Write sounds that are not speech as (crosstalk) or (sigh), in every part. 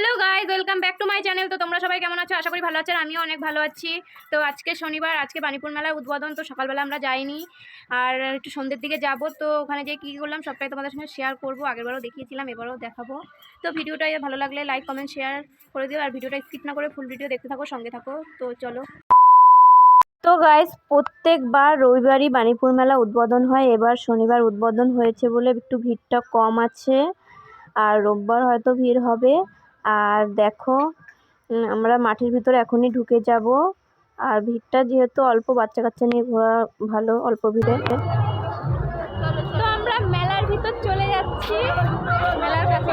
Hello guys welcome back to my channel তো তোমরা সবাই কেমন আছো? আশা করি ভালো আছো আমিও অনেক ভালো আছি। তো আজকে শনিবার, আজকে বাণীপুর মেলায় উদ্বোধন, তো সকালবেলা আমরা যাইনি। আর একটু সন্ধ্যের দিকে যাব। তো ওখানে যে কী করলাম, সবটাই তোমাদের সঙ্গে শেয়ার করব। আগেরবারও দেখিয়েছিলাম, এবারও দেখাবো। তো ভিডিওটা ভালো লাগলে লাইক কমেন্ট শেয়ার করে দিও। আর ভিডিওটা স্কিপ না করে ফুল ভিডিও দেখতে থাকো, সঙ্গে থাকো। তো চলো। তো গাইজ প্রত্যেকবার রবিবারই বাণীপুর মেলা উদ্বোধন হয়। এবার শনিবার উদ্বোধন হয়েছে বলে একটু ভিড়টা কম আছে। আর রোববার হয়তো ভিড় হবে। আর দেখো আমরা মাঠের ভিতরে এখনই ঢুকে যাব। আর ভিড়টা যেহেতু অল্প বাচ্চা কাচ্চা নিয়ে ঘোরা ভালো, অল্প ভিড়ে। তো আমরা মেলার ভিতর চলে যাচ্ছি। মেলার কাছে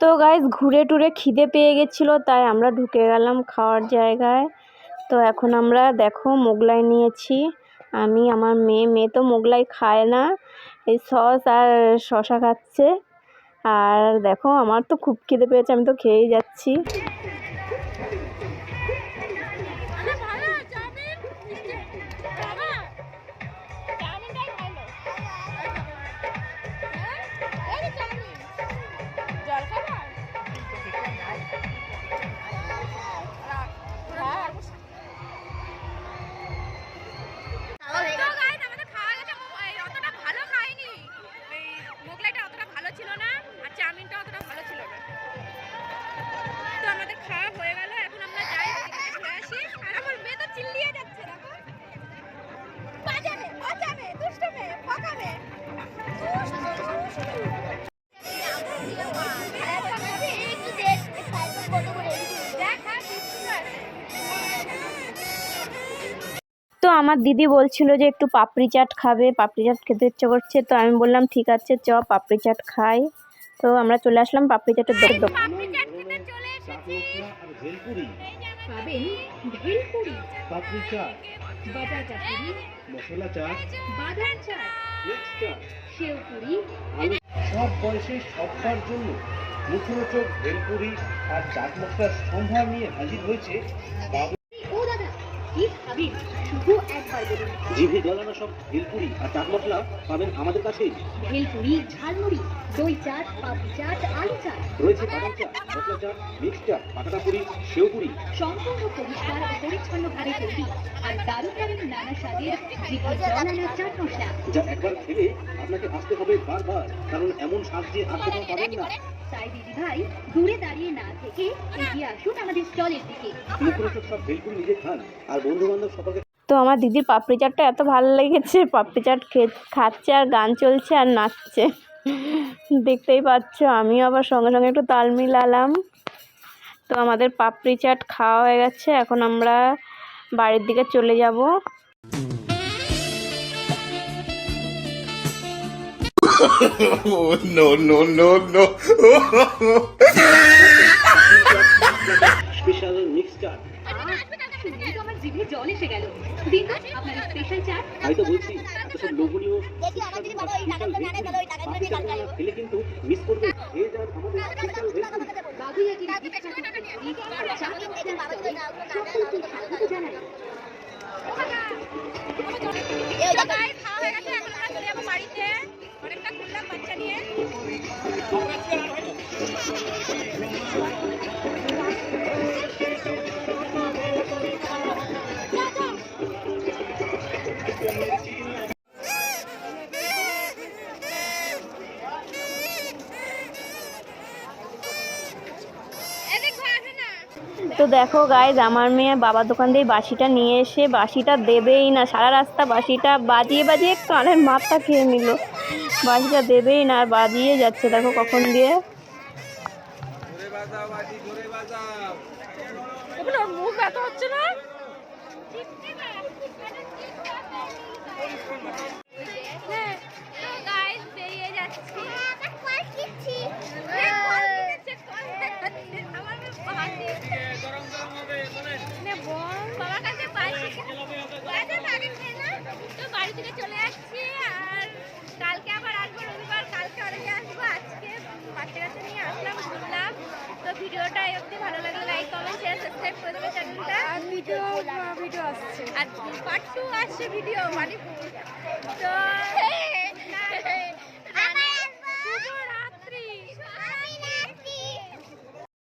তো গাইজ ঘুরে টুরে খিদে পেয়ে গেছিল, তাই আমরা ঢুকে গেলাম খাওয়ার জায়গায়। তো এখন আমরা দেখো মোগলাই নিয়েছি। আমি, আমার মেয়ে মেয়ে তো মোগলাই খায় না। এই সস আর শশা খাচ্ছে। আর দেখো, আমার তো খুব খিদে পেয়েছে, আমি তো খেয়েই যাচ্ছি। তো আমার দিদি বলছিল যে একটু পাপড়ি চাট খাবে পাপড়ি চাট খেতে ইচ্ছে করছে তো আমি বললাম ঠিক আছে চ পাপড়ি চাট খাই। তো আমরা চলে আসলাম পাপড়ি চাটের দোকান। পাপড়ি চাট খেতে চলে এসেছি। আর ভেলপুরি পাবেন ভেলপুরি। পাপড়ি চাট। বাটার চাটুরি মশলা চাট। বাদাম চাট। মিক্স চাট। সেওপুরি আলু সব বয়সে সবার জন্য মুখরোচক ভেলপুরি আর চাট মশলার সম্ভার নিয়ে হাজির হয়েছে কি শুধু একবার বলুন জিভে সব ভেলপুরি আর চাট মশলা পাবেন আমাদের কাছেই। ভেলপুরি ঝালমুড়ি দই চাট পাপড়ি চাট আলু চাট। রয়েছে বাদাম চাট মশলা চাট মিক্স চাট পাটাটা পুরি সেওপুরি সম্পূর্ণ পরিষ্কার ও তৈরি আর দারুণ দারুণ নানা স্বাদের জিভে চাট মশলা। যা একবার খেলে আপনাকে আসতে হবে বারবার কারণ এমন স্বাদ যে আর কোথাও পাবেন না। তাই দিদি ভাই দূরে দাঁড়িয়ে না থেকে এগিয়ে আসুন আমাদের স্টলের দিকে। মুখরোচক সব ভেলপুরি নিজে খান আর বন্ধু বান্ধব সকলকে তো আমার দিদির পাপড়ি চাটটা এত ভালো লেগেছে পাপড়ি চাট খে- খাচ্ছে আর গান চলছে আর নাচছে। দেখতেই পাচ্ছ আমিও আবার সঙ্গে সঙ্গে একটু তাল মিলালাম। তো আমাদের পাপড়ি চাট খাওয়া হয়ে গেছে এখন আমরা বাড়ির দিকে চলে যাব। (laughs) Oh, no, no, no, no. (laughs) Special mix chaat শুনলেই আমার জিভে জল এসে গেল দিন আপনার স্পেশাল চাট তো বলছি এত সব লোভনীয় খেলে কিন্তু মিস করবে আমাদের স্পেশাল সকলকে স্বাগত জানাই হয়ে। অনেকটা বাচ্চা নিয়ে। তো দেখো গাইজ আমার মেয়ে বাবার দোকান দিয়ে বাসিটা নিয়ে এসে বাসিটা দেবেই না। সারা রাস্তা বাসিটা বাজিয়ে বাজিয়ে কানের মাথা খেয়ে নিল। বাসিটা দেবেই না, আর বাজিয়ে যাচ্ছে। দেখো কখন দিয়ে। মুখ হচ্ছে না? থেকে চলে আসছি আর কালকে আবার আসব রবিবার কালকে অনেকে আসব। আজকে বাচ্চা কাছে নিয়ে আসলাম ঘুরলাম। তো ভিডিওটা অবধি। ভালো লাগলে লাইক কমেন্ট শেয়ার সাবস্ক্রাইব করে দেবে চ্যানেলটা। আর ভিডিও ভিডিও আসছে। আর পার্ট টু আসছে ভিডিও মানে তো